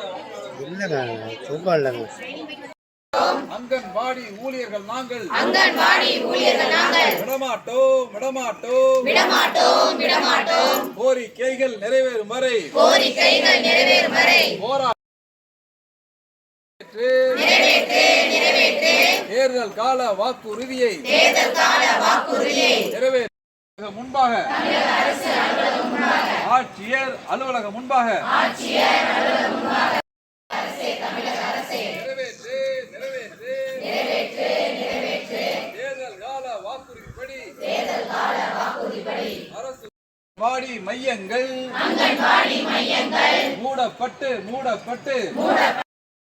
இல்லைங்க தூக்கம் இல்லைங்க. அங்கன்வாடி ஊழியர்கள் நாங்கள். அங்கன்வாடி ஊழியர்கள் நாங்கள். விடமாட்டோம் விடமாட்டோம். விடமாட்டோம் விடமாட்டோம். கோரிக்கைகள் நிறைவேறும் வரை. கோரிக்கைகள் நிறைவேறும் வரை. நிறைவேற்று. தேர்தல் கால வாக்குறுதியை. தேர்தல் கால வாக்குறுதியை. நிறைவேற்ற முன்பாக. ஆட்சியர் அலுவலகம் முன்பாக. வாடி மையங்கள். மூடப்பட்டு மூடப்பட்டு.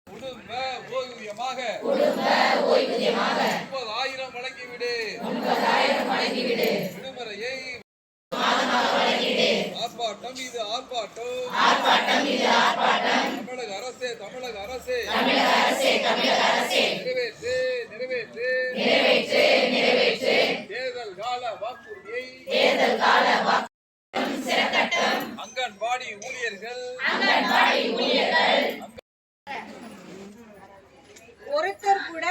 குடும்ப ஓய்வூதியமாக. முப்பதாயிரம் வழங்கிவிடு. ஆர்ப்பாட்டம் இது ஆர்ப்பாட்டம். ஆர்ப்பாட்டம் இது ஆர்ப்பாட்டம். தமிழக அரசே தமிழக அரசே. நிறைவேற்று நிறைவேற்று. நிறைவேற்று தேர்தல் கால வாக்குறுதியை. தேர்தல் கால அங்கன்வாடி ஊழியர்கள். அங்கன்வாடி ஊழியர்கள். ஒருத்தர் கூட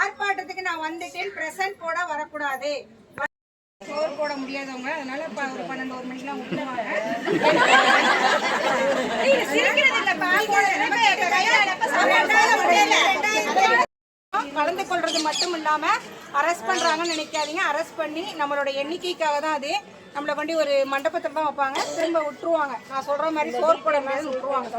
ஆர்ப்பாட்டத்துக்கு நான் வந்துட்டேன் பிரசன்ட் போட வரக்கூடாது. போட முடியாதவங்க அதனால இப்ப ஒரு பன்னெண்டு ஒரு மணிக்கெல்லாம் விட்டுருவாங்க. கலந்து கொள்றது மட்டும் இல்லாம அரெஸ்ட் பண்றாங்கன்னு நினைக்காதீங்க. அரெஸ்ட் பண்ணி நம்மளோட எண்ணிக்கைக்காக தான் அது நம்மளை கொண்டு ஒரு மண்டபத்தில் தான் வைப்பாங்க. திரும்ப விட்டுருவாங்க. நான் சொல்ற மாதிரி சோறு போட முடியாது விட்டுருவாங்க.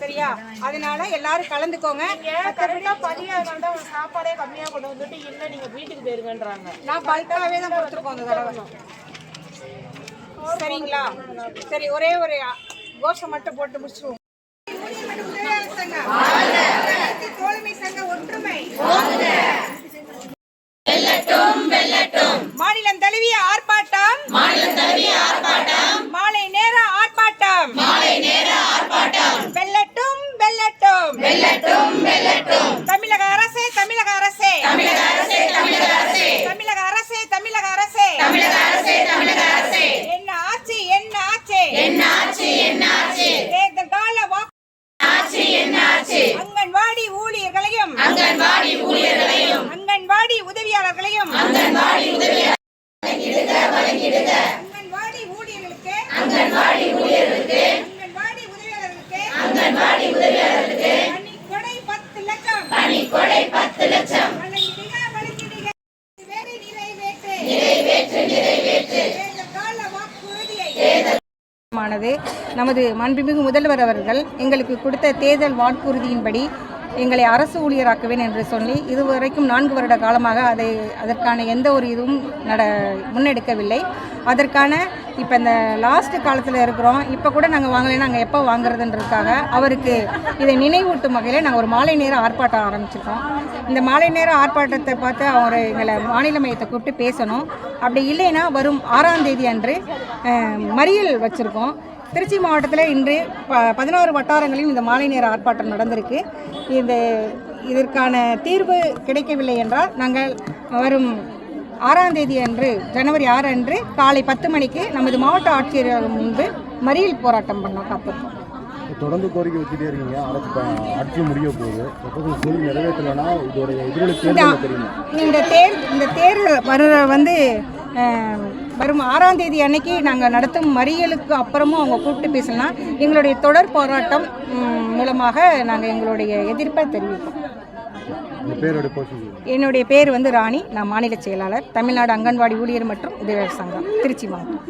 சரியா? அதனால எல்லாரும் கலந்துக்கோங்க. மத்தபடி பதினாறு தான் சாப்பாடே கம்மியா கொண்டு வந்துட்டு இல்ல நீங்க வீட்டுக்கு போயிருங்கன்றாங்க. நான் பல்காவே தான் கொடுத்துருக்கோம் அந்த தடவை. சரிங்களா? சரி ஒரே ஒரு கோஷம் மட்டும் போட்டு முடிச்சிருவோம். தோழமை சங்க ஒற்றுமை மானது நமது மாண்புமிகு முதல்வர் அவர்கள் எங்களுக்கு கொடுத்த தேர்தல் வாக்குறுதியின்படி எங்களை அரசு ஊழியராக்குவேன் என்று சொல்லி இதுவரைக்கும் நான்கு வருட காலமாக அதை அதற்கான எந்த ஒரு இதுவும் நட முன்னெடுக்கவில்லை. அதற்கான இப்போ இந்த லாஸ்ட் காலத்தில் இருக்கிறோம். இப்போ கூட நாங்கள் வாங்கலைன்னா நாங்கள் எப்போ வாங்குறதுன்றதுக்காக அவருக்கு இதை நினைவூட்டும் வகையில் நாங்கள் ஒரு மாலை நேர ஆர்ப்பாட்டம் ஆரம்பிச்சிருக்கோம். இந்த மாலை நேர ஆர்ப்பாட்டத்தை பார்த்து அவர் எங்களை மாநில மையத்தை கூப்பிட்டு பேசணும். அப்படி இல்லைன்னா வரும் ஆறாம் தேதி அன்று மறியல் வச்சுருக்கோம். திருச்சி மாவட்டத்தில் இன்று ப பதினோரு வட்டாரங்களிலும் இந்த மாலை நேர ஆர்ப்பாட்டம் நடந்திருக்கு. இந்த இதற்கான தீர்வு கிடைக்கவில்லை என்றால் நாங்கள் வரும் ஆறாம் தேதி அன்று ஜனவரி ஆறு அன்று காலை பத்து மணிக்கு நமது மாவட்ட ஆட்சியர் முன்பு மறியல் போராட்டம் பண்ண காத்திருக்கோம். தொடர்ந்து கோரிக்கை வச்சுட்டே இருக்கீங்க. அரசு ஆட்சி முடிய போகுது. சொல்லி நிறைவேற்றலைன்னா இதோடைய எதிரொலி இந்த தேர் இந்த தேர்தல் வர வந்து வரும் ஆறாம் தேதி அன்னைக்கு நாங்கள் நடத்தும் மறியலுக்கு அப்புறமும் அவங்க கூப்பிட்டு பேசலாம். எங்களுடைய தொடர் போராட்டம் மூலமாக நாங்கள் எங்களுடைய எதிர்ப்பை தெரிவிப்போம். என்னுடைய பேர் வந்து ராணி. நான் மாநில செயலாளர். தமிழ்நாடு அங்கன்வாடி ஊழியர் மற்றும் உதவியாளர் சங்கம் திருச்சி மாவட்டம்.